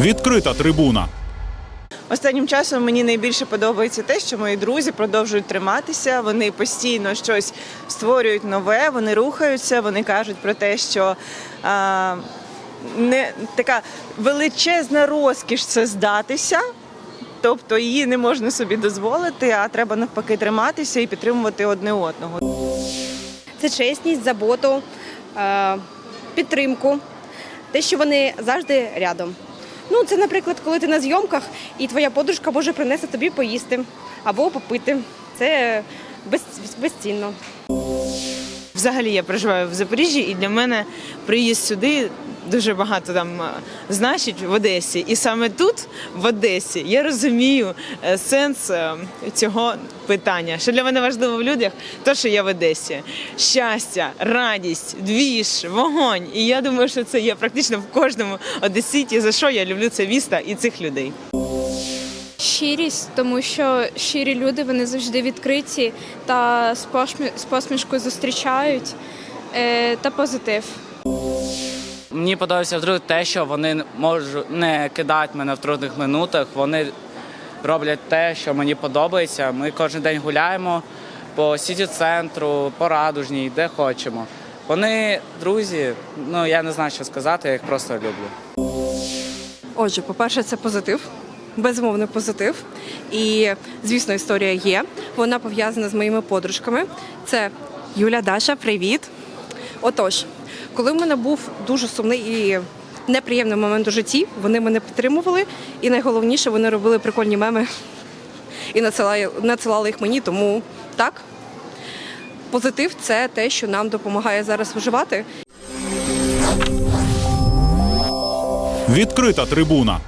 Відкрита трибуна. Останнім часом мені найбільше подобається те, що мої друзі продовжують триматися. Вони постійно щось створюють нове, вони рухаються, вони кажуть про те, що а, не така величезна розкіш це здатися. Тобто її не можна собі дозволити, а треба навпаки триматися і підтримувати одне одного. це чесність, заботу, е, підтримку, те, що вони завжди рядом. Ну, це, наприклад, коли ти на зйомках і твоя подружка може принести тобі поїсти або попити. Це без, безцінно. Взагалі я проживаю в Запоріжжі, і для мене приїзд сюди дуже багато там е, значить в Одесі. І саме тут, в Одесі, я розумію е, сенс е, цього питання. Що для мене важливо в людях, то що я в Одесі. Щастя, радість, двіж, вогонь. І я думаю, що це є практично в кожному одеситі, за що я люблю це місто і цих людей. Щирість, тому що щирі люди вони завжди відкриті та з посмішкою зустрічають е, та позитив. Мені подобається вдруг те, що вони можуть не кидають мене в трудних минутах. Вони роблять те, що мені подобається. Ми кожен день гуляємо по сіті центру, по радужній, де хочемо. Вони друзі, ну я не знаю, що сказати, я їх просто люблю. Отже, по-перше, це позитив, безумовний позитив. І, звісно, історія є. Вона пов'язана з моїми подружками. Це Юля Даша, привіт. Отож, коли в мене був дуже сумний і неприємний момент у житті, вони мене підтримували, і найголовніше, вони робили прикольні меми і надсилали, надсилали їх мені. Тому так, позитив це те, що нам допомагає зараз виживати. Відкрита трибуна.